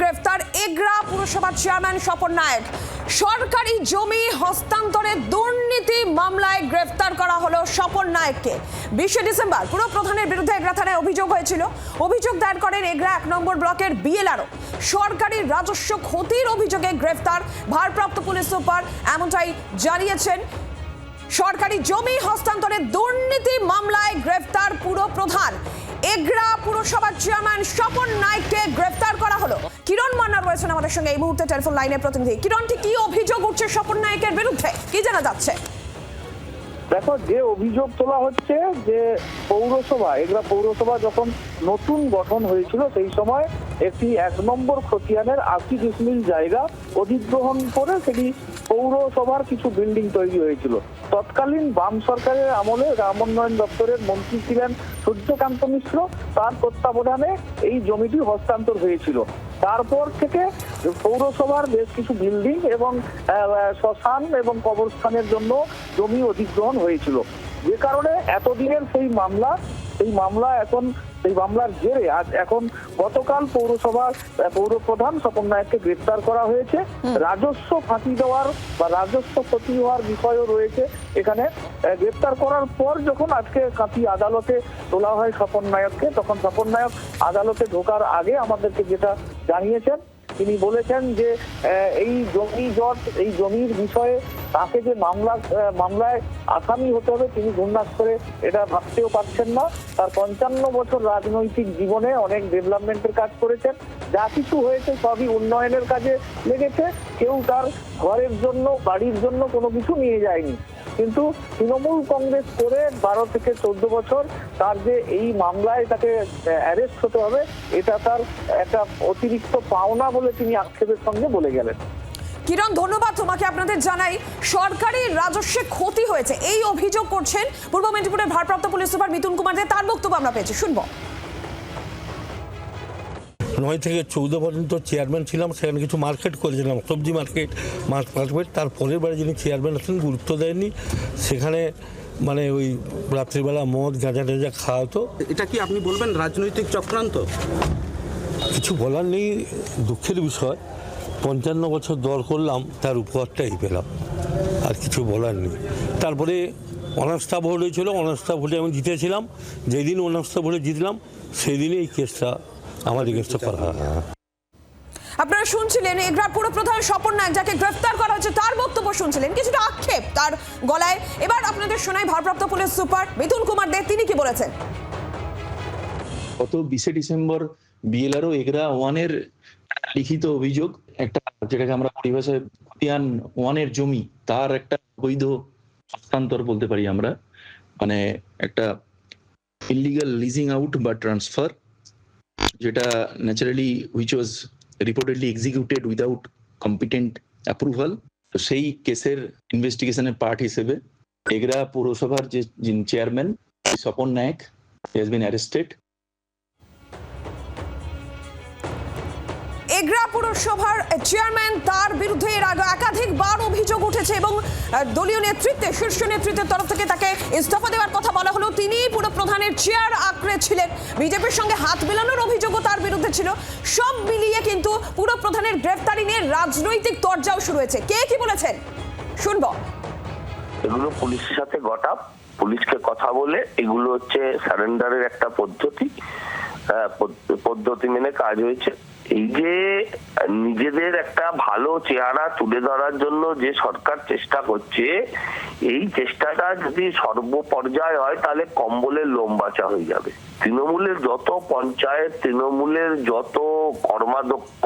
গ্রেফতার এগরা পুরসভার চেয়ারম্যান স্বপন নায়ক। সরকারি জমি হস্তান্তরে দুর্নীতি মামলায় গ্রেফতার করা হলো স্বপন নায়ককে। বিশে ডিসেম্বর পুরো প্রধানের বিরুদ্ধে এগরা থানায় অভিযোগ হয়েছিল। অভিযোগ দায়ের করেন এগরা এক নম্বর ব্লকের বিএলআরও। সরকারি রাজস্ব ক্ষতির অভিযোগে গ্রেফতার ভারপ্রাপ্ত পুলিশ সুপার এমনটাই জানিয়েছেন। সরকারি জমি হস্তান্তরে দুর্নীতি মামলায় গ্রেফতার পুরো প্রধান। এগরা পুরসভার চেয়ারম্যান স্বপন নাইককে গ্রেফতার করা হলো। রয়েছেন আমাদের সঙ্গে এই মুহূর্তে টেলিফোন লাইনে প্রতিনিধি। কিরণ, ঠিক কি অভিযোগ উঠছে স্বপন নায়কের বিরুদ্ধে? কি জানা যাচ্ছে? দেখো, যে অভিযোগ তোলা হচ্ছে যে পৌরসভা এগুলা পৌরসভা যখন নতুন গঠন হয়েছিল, সেই সময় একটি এক নম্বর খতিয়ানের আশি ডিসমিল জায়গা অধিগ্রহণ করে সেটি পৌরসভার কিছু বিল্ডিং তৈরি হয়েছিল। তৎকালীন বাম সরকারের আমলে গ্রাম উন্নয়ন দপ্তরের মন্ত্রী ছিলেন সূর্যকান্ত মিশ্র। তার তত্ত্বাবধানে এই জমিটি হস্তান্তর হয়েছিল। তারপর থেকে পৌরসভার বেশ কিছু বিল্ডিং এবং শ্মশান এবং কবরস্থানের জন্য জমি অধিগ্রহণ হয়েছিল। যে কারণে এতদিনের সেই মামলা সেই মামলা এখন সেই মামলার জেরে আজ এখন গতকাল পৌরসভার পৌর প্রধান স্বপন নায়ককে গ্রেপ্তার করা হয়েছে। রাজস্ব ফাঁকি দেওয়ার বা রাজস্ব ক্ষতি হওয়ার বিষয়ও রয়েছে এখানে। গ্রেপ্তার করার পর যখন আজকে কাঁথি আদালতে তোলা হয় স্বপন নায়ককে তখন স্বপন নায়ক আদালতে ঢোকার আগে আমাদেরকে যেটা জানিয়েছেন তিনি বলেছেন যে এই জমি জট, এই জমির বিষয়ে তাকে যে মামলা মামলায় আসামি হতে হবে, তিনি ঘূর্ণাস করে এটা ভাবতেও পারছেন না। তার পঞ্চান্ন বছর রাজনৈতিক জীবনে অনেক ডেভেলপমেন্টের কাজ করেছেন। যা কিছু হয়েছে সবই উন্নয়নের কাজে লেগেছে। কেউ তার ঘরের জন্য, বাড়ির জন্য কোনো কিছু নিয়ে যায়নি। কিন্তু তৃণমূল কংগ্রেস করে বারো থেকে চোদ্দ বছর তার যে এই মামলায় তাকে অ্যারেস্ট হতে হবে, এটা তার একটা অতিরিক্ত পাওনা বলে তিনি আক্ষেপের সঙ্গে বলে গেলেন। কিরণ, ধন্যবাদ তোমাকে আপনাদের জানাই। সরকারি রাজস্বে ক্ষতি হয়েছে, এই অভিযোগ করছেন পূর্ব মেদিনীপুরের ভারপ্রাপ্ত পুলিশ সুপার মিথুন কুমার দে, তার বক্তব্য আমরা পেয়েছি, শুনব। নয় থেকে চৌদ্দ পর্যন্ত চেয়ারম্যান ছিলাম সেখানে কিছু মার্কেট করেছিলাম সবজি মার্কেট মাছ মার্কেট। তার পরের বারে যিনি চেয়ারম্যান আছেন গুরুত্ব দেননি। সেখানে মানে ওই রাত্রিবেলা মদ গাঁজা টাজা খাওয়া হতো। এটা কি আপনি বলবেন রাজনৈতিক চক্রান্ত? কিছু বলার নেই দুঃখের বিষয়। পঞ্চান্ন বছর দর করলাম তার উপহারটাই পেলাম। আর কিছু বলার নেই। তারপরে অনাস্থা ভোট হয়েছিল অনাস্থা ভোটে আমি জিতেছিলাম। যেদিন অনাস্থা ভোটে জিতলাম সেই এই কেসটা আমার এগেনস্টে করা হয়। আপনারা শুনছিলেন এগরার পুরো প্রধান স্বপন নায়ক যাকে গ্রেফতার করা হয়েছে তার বক্তব্য শুনছিলেন। কিছুটা আক্ষেপ তার গলায়। এবার আপনাদের শোনাই ভারপ্রাপ্ত পুলিশ সুপার মিথুন কুমার দে তিনি কি বলেছেন? গত বিশে ডিসেম্বর বিএলআরও এগরা ওয়ানের লিখিত অভিযোগ একটা যেটাকে আমরা পরিভাষায় খতিয়ান ওয়ানের জমি তার একটা বৈধ হস্তান্তর বলতে পারি আমরা। মানে একটা ইলিগাল লিজিং আউট বা ট্রান্সফার যেটা naturally which was reportedly executed without competent approval তো সেই কেসের ইনভেস্টিগেশনের পার্ট হিসেবে এগরা পৌরসভার যে যিনি chairman Swapan Nayak has been arrested Egra পুরসভার চেয়ারম্যান তার বিরুদ্ধে এর আগে একাধিকবার অভিযোগ উঠেছে এবং দলীয় নেতৃত্বে, শীর্ষ নেতৃত্বের তরফ থেকে তাকে ইস্তফা দেওয়ার কথা বলা হলো। প্রধানের চেয়ার আঁকড়ে ছিলেন। বিজেপির সঙ্গে হাত মেলানোর অভিযোগও তার বিরুদ্ধে ছিল। সব মিলিয়ে কিন্তু পুরো প্রধানের গ্রেফতারি নিয়ে রাজনৈতিক তরজাও শুরু হয়েছে। কে কি বলেছেন? শুনব। এগুলো পুলিশের সাথে গটা পুলিশকে কথা বলে এগুলো হচ্ছে সারেন্ডারের একটা পদ্ধতি। পদ্ধতি মেনে কাজ হয়েছে। এই যে নিজেদের একটা ভালো চেহারা তুলে ধরার জন্য যে সরকার চেষ্টা করছে, এই চেষ্টাটা যদি সর্বপর্যায় হয়, তাহলে কম্বলের লোম বাঁচা হয়ে যাবে। তৃণমূলের যত পঞ্চায়েত, তৃণমূলের যত কর্মাধ্যক্ষ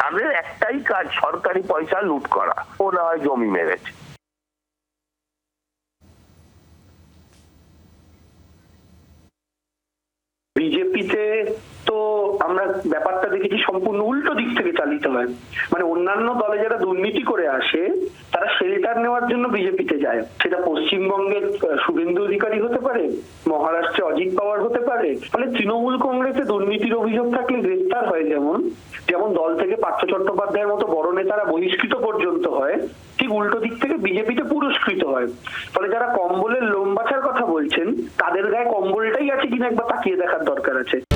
তাদের একটাই কাজ, সরকারি পয়সা লুট করা। ও না হয় জমি মেরেছে। বিজেপিতে আমরা ব্যাপারটা দেখেছি সম্পূর্ণ উল্টো দিক থেকে চালিত হয়। মানে অন্যান্য দলে যারা দুর্নীতি করে আসে, তারা শেল্টার নেওয়ার জন্য বিজেপিতে যায়। সেটা পশ্চিমবঙ্গের শুভেন্দু অধিকারী হতে পারে, মহারাষ্ট্রে অজিত পাওয়ার হতে পারে। ফলে তৃণমূল কংগ্রেসে দুর্নীতির অভিযোগ থাকলে গ্রেফতার হয় যেমন যেমন দল থেকে পার্থ চট্টোপাধ্যায়ের মতো বড় নেতারা বহিষ্কৃত পর্যন্ত হয়, ঠিক উল্টো দিক থেকে বিজেপিতে পুরস্কৃত হয়। ফলে যারা কম্বলের লোম কথা বলছেন, তাদের গায়ে কম্বলটাই আছে কিনা একবার তাকিয়ে দেখার দরকার আছে।